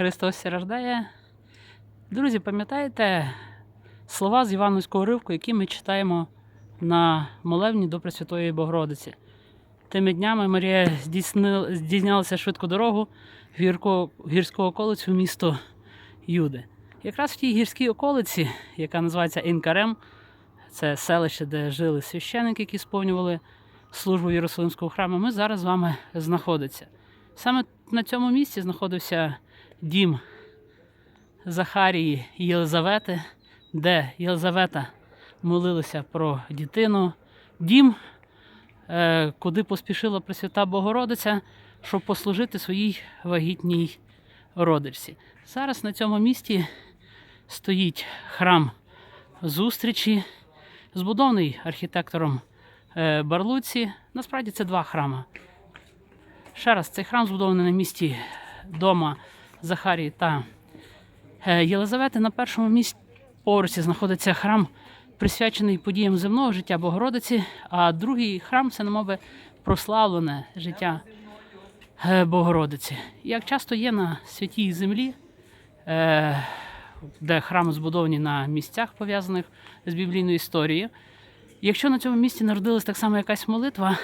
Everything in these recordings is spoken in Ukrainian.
Христос рождає. Друзі, пам'ятаєте слова з Івановського ривку, які ми читаємо на молебні до Пресвятої Богородиці? Тими днями Марія здійнялася швидку дорогу в гірську околицю в місто Юди. Якраз в тій гірській околиці, яка називається Інкарем, це селище, де жили священики, які сповнювали службу Єрусалимського храму, ми зараз з вами знаходиться. Саме на цьому місці знаходився дім Захарії і Єлизавети, де Єлизавета молилася про дитину. Дім, е, куди поспішила Пресвята Богородиця, щоб послужити своїй вагітній родичці. Зараз на цьому місці стоїть храм зустрічі, збудований архітектором е, Барлуці. Насправді це два храми. Ще раз, цей храм збудований на місці дома Захарії та е, Єлизавети. На першому місці поверсі знаходиться храм, присвячений подіям земного життя Богородиці, а другий храм це намови прославлене життя е, Богородиці. Як часто є на святій землі, е, де храми збудовані на місцях, пов'язаних з біблійною історією. Якщо на цьому місці народилась так само якась молитва,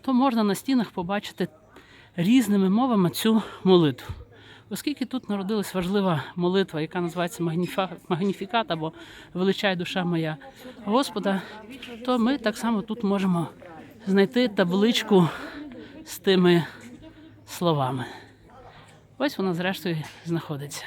то можна на стінах побачити різними мовами цю молитву. Оскільки тут народилась важлива молитва, яка називається Магніфікат або Величай душа моя Господа, то ми так само тут можемо знайти табличку з тими словами. Ось вона, зрештою, знаходиться.